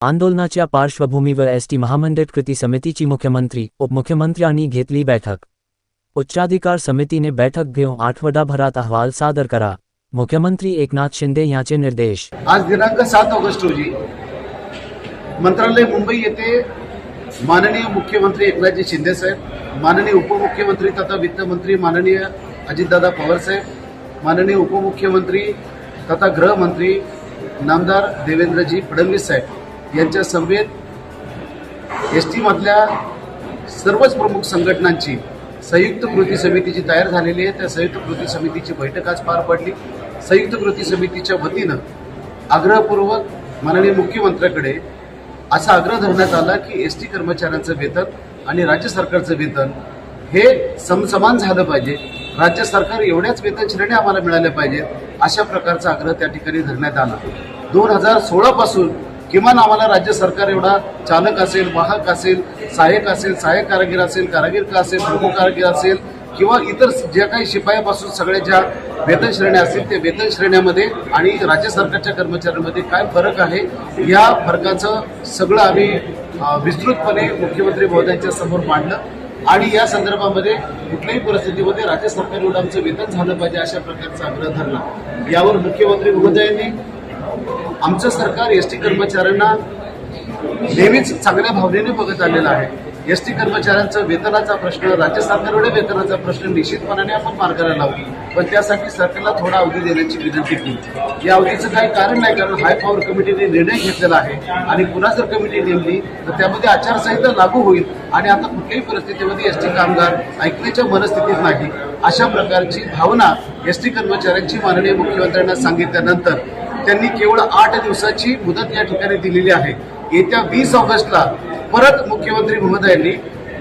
आंदोलनाच्या पार्श्वभूमीवर एसटी महामंडळ कृती समितीची मुख्यमंत्री उपमुख्यमंत्र्यांनी घेतली बैठक. उच्चाधिकार समितीने बैठक घेऊन आठवडाभरात अहवाल सादर करा. मुख्यमंत्री एकनाथ शिंदे यांचे निर्देश. आज दिनांक सात ऑगस्ट रोजी मंत्रालय मुंबई येथे माननीय मुख्यमंत्री एकनाथजी शिंदे साहेब माननीय उपमुख्यमंत्री तथा वित्तमंत्री माननीय अजितदादा पवार साहेब माननीय उपमुख्यमंत्री तथा गृहमंत्री नामदार देवेंद्रजी फडणवीस साहेब. यांच्या समवेत एस टीमधल्या सर्वच प्रमुख संघटनांची संयुक्त कृती समितीची तयार झालेली आहे. त्या संयुक्त कृती समितीची बैठक आज पार पडली. संयुक्त कृती समितीच्या वतीनं आग्रहपूर्वक माननीय मुख्यमंत्र्याकडे असा आग्रह धरण्यात आला की एस टी कर्मचाऱ्यांचं वेतन आणि राज्य सरकारचं वेतन हे समसमान झालं पाहिजे. राज्य सरकार एवढ्याच वेतन श्रेणी आम्हाला मिळाल्या पाहिजेत अशा प्रकारचा आग्रह त्या ठिकाणी धरण्यात आला. दोन हजार सोळापासून किमान आम्हाला राज्य सरकार एवढा चालक असेल वाहक असेल सहाय्यक असेल सहाय्यक कारागीर असेल कारागीर का असेल प्रमुख कारागीर असेल किंवा इतर ज्या काही शिपायापासून सगळ्या ज्या वेतन श्रेण्या असतील त्या वेतन श्रेण्यामध्ये आणि राज्य सरकारच्या कर्मचाऱ्यांमध्ये काय फरक आहे या फरकाचं सगळं आम्ही विस्तृतपणे मुख्यमंत्री महोदयांच्या समोर मांडलं. आणि या संदर्भामध्ये कुठल्याही परिस्थितीमध्ये राज्य सरकार एवढं आमचं वेतन झालं पाहिजे अशा प्रकारचा आग्रह धरला. यावर मुख्यमंत्री महोदयांनी आमचं सरकार एस टी कर्मचाऱ्यांना नेहमीच चांगल्या भावनेने बघत आलेलं आहे. एस टी कर्मचाऱ्यांचा वेतनाचा प्रश्न राज्य सरकारकडे वेतनाचा प्रश्न निश्चितपणाने आपण मार्गाला लावू पण त्यासाठी सरकारला थोडा अवधी देण्याची विनंती केली. या अवधीचं काही कारण नाही कारण हाय पॉवर कमिटीने निर्णय घेतलेला आहे आणि पुन्हा जर कमिटी नेमली तर त्यामध्ये आचारसंहिता लागू होईल आणि आता कुठल्याही परिस्थितीमध्ये एस टी कामगार ऐकण्याच्या मनस्थितीत नाही. अशा प्रकारची भावना एस टी कर्मचाऱ्यांची माननीय मुख्यमंत्र्यांना सांगितल्यानंतर त्यांनी केवळ आठ दिवसाची मुदत या ठिकाणी दिलेली आहे. येत्या वीस ऑगस्टला परत मुख्यमंत्री महोदयांनी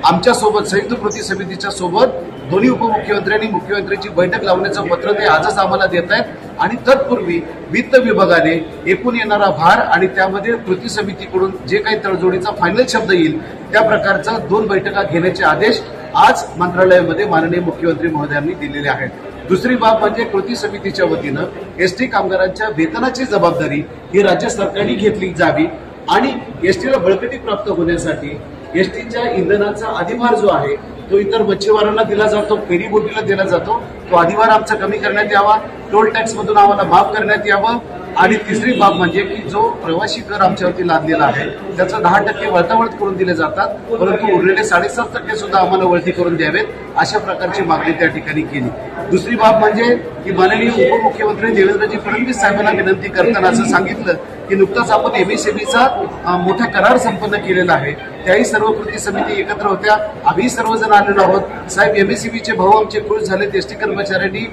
आमच्यासोबत संयुक्त कृती समितीच्या सोबत दोन्ही उपमुख्यमंत्र्यांनी मुख्यमंत्र्यांची बैठक लावण्याचं पत्र ते आजच आम्हाला देत आहेत. आणि तत्पूर्वी वित्त विभागाने एकूण येणारा भार आणि त्यामध्ये कृती समितीकडून जे काही तडजोडीचा फायनल शब्द येईल त्या प्रकारचा दोन बैठका घेण्याचे आदेश आज मंत्रालयामध्ये माननीय मुख्यमंत्री महोदयांनी दिलेले आहेत. दुसरी बाब म्हणजे कृती समितीच्या वतीनं एसटी कामगारांच्या वेतनाची जबाबदारी ही राज्य सरकारने घेतली जावी आणि एसटीला बळकटी प्राप्त होण्यासाठी एसटीच्या इंधनाचा अधिभार जो आहे तो इतर मच्छीमारांना दिला जातो फेरी बोटीला दिला जातो. तो अधिभार आमचा कमी करण्यात यावा टोल टॅक्स मधून आम्हाला माफ करण्यात यावं. आणि तिसरी बाब म्हणजे की जो प्रवासी कर आमच्यावरती लादलेला आहे त्याचं दहा टक्के वळतावळत करून दिले जातात परंतु उरलेले साडेसात टक्के सुद्धा आम्हाला वळती करून द्यावेत अशा प्रकारची मागणी त्या ठिकाणी केली. दुसरी बाब म्हणजे की माननीय उपमुख्यमंत्री देवेंद्रजी फडणवीस साहेबांना विनंती करताना असं सांगितलं की नुकताच आपण एमएसएमईचा मोठा करार संपन्न केलेला आहे. त्याही सर्व कृती समिती एकत्र होत्या. आम्ही सर्वजण आलेलो आहोत. साहेब एमएससीबीचे भाऊ आमचे खुश झाले. एसटी कर्मचाऱ्यांनी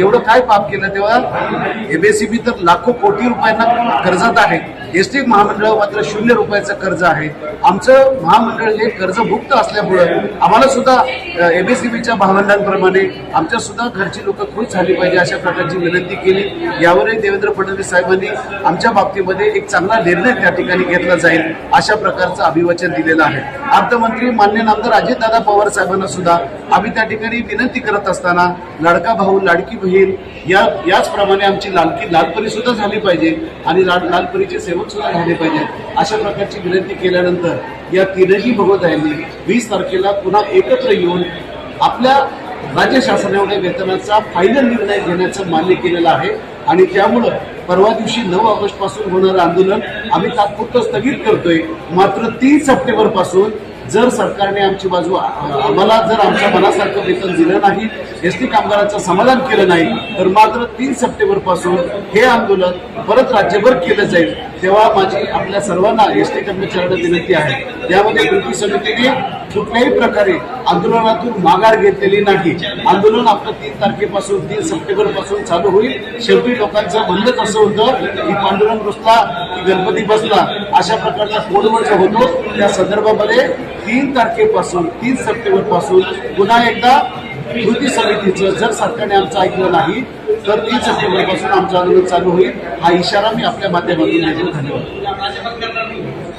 एवढं काय पाप केलं तेव्हा? एमएससीबी तर लाखो कोटी रुपयांना कर्जत आहे. एस टी महामंडळ मात्र शून्य रुपयाचं कर्ज आहे. आमचं महामंडळ हे कर्जमुक्त असल्यामुळं आम्हाला सुद्धा एमएससीबीच्या भावंडांप्रमाणे आमच्या सुद्धा घरची लोक खुश झाली पाहिजे अशा प्रकारची विनंती केली. यावरही देवेंद्र फडणवीस साहेबांनी आमच्या बाबतीमध्ये एक चांगला निर्णय त्या ठिकाणी घेतला जाईल अशा प्रकारचं अभिवचन दिलेलं आहे. अर्थमंत्री मान्य नामदार अजितदादा पवार साहेबांना सुद्धा आम्ही त्या ठिकाणी विनंती करत असताना लाडका भाऊ लाडकी बहीण या याचप्रमाणे आमची लालकी लालपरी सुद्धा झाली पाहिजे आणि लाल लालपरीचे सेवक सुद्धा झाले पाहिजे अशा प्रकारची विनंती केल्यानंतर या तीनही भगवतायांनी वीस तारखेला पुन्हा एकत्र येऊन आपल्या राज्य शासनाएवढ्या वेतनाचा फायनल निर्णय घेण्याचं मान्य केलेलं आहे. आणि त्यामुळं परवा दिवशी नऊ ऑगस्टपासून होणारं आंदोलन आम्ही तात्पुरतं स्थगित करतोय. मात्र तीन सप्टेंबरपासून जर सरकारने आमची बाजू आम्हाला जर आमच्या मनासारखं वेतन दिलं नाही एस टी कामगारांचं समाधान केलं नाही तर मात्र तीन सप्टेंबरपासून हे आंदोलन परत राज्यभर केलं जाईल तेव्हा माझी आपल्या सर्वांना एस टी कर्मचाऱ्यांना विनंती आहे. यामध्ये कृती समितीने कुठल्याही प्रकारे आंदोलनातून माघार घेतलेली नाही. आंदोलन आपलं तीन तारखेपासून तीन सप्टेंबरपासून चालू होईल. शेवटी लोकांचं म्हणणंच असं होतं की पांडुरंग बसला की गणपती बसला अशा प्रकारचा कोडवड जो होतो. त्या संदर्भामध्ये तीन तारखेपासून तीन सप्टेंबरपासून पुन्हा एकदा कृती समितीचं जर सरकारने आमचं ऐकलं नाही तर तीन सप्टेंबरपासून आमचं आंदोलन चालू होईल. हा इशारा मी आपल्या माध्यमातून धन्यवाद.